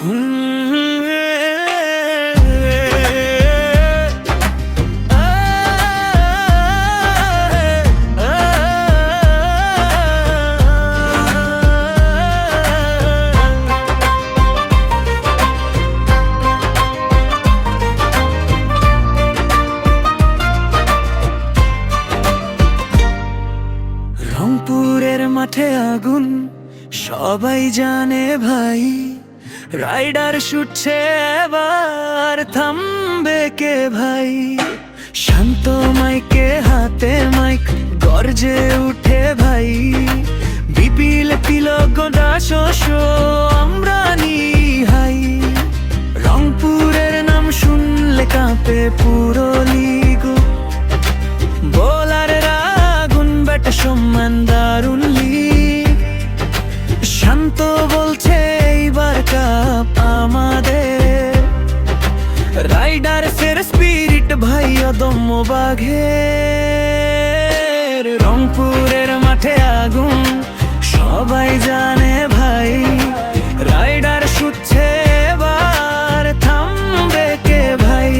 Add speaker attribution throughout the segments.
Speaker 1: রংপুরের মাঠে আগুন সবাই জানে ভাই। রাইডার ছুটছে এবার, থামবে কে ভাই? শান্ত মাইকে হাতে মাইক, গর্জে উঠে ভাই। বিপিল তিলক দাস আমরা নিহাই রাইডার ফের স্পিরিট ভাই অদম্য বাঘের রংপুরের মাঠে আগুন, সবাই জানে ভাই। রাইডার শুচ্ছে এবার, থামবে কে ভাই?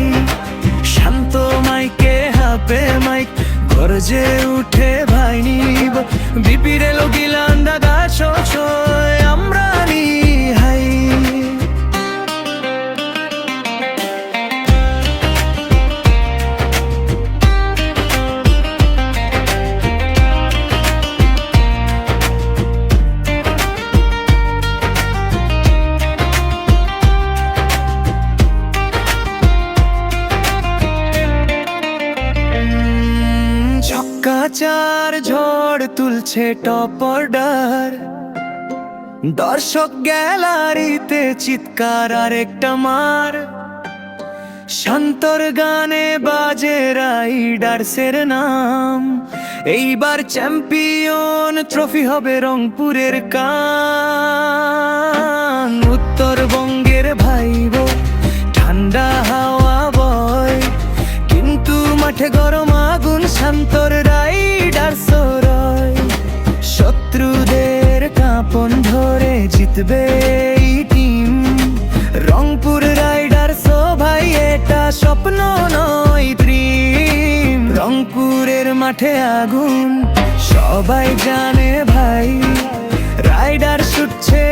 Speaker 1: শান্ত মাইকে, হাপে মাইক, গরজে উঠে ভাই নিব। বিপিরে লগিলান ছক্কা চার ঝড় তুলছে টপ অর্ডার। দর্শক গ্যালারিতে চিৎকার আর একটা মার। শান্তর গানে বাজে রাইডার্সের নাম। এইবার চ্যাম্পিয়ন ট্রফি হবে রংপুরের কান। উত্তরবঙ্গের ভাইব, ঠান্ডা হাওয়া বয়। কিন্তু মাঠে গরম আগুন শান্তর জিতবে এই টিম রংপুর রাইডার ভাই এটা স্বপ্ন নয় ড্রিম রংপুরের মাঠে আগুন, সবাই জানে ভাই। রাইডার ছুটছে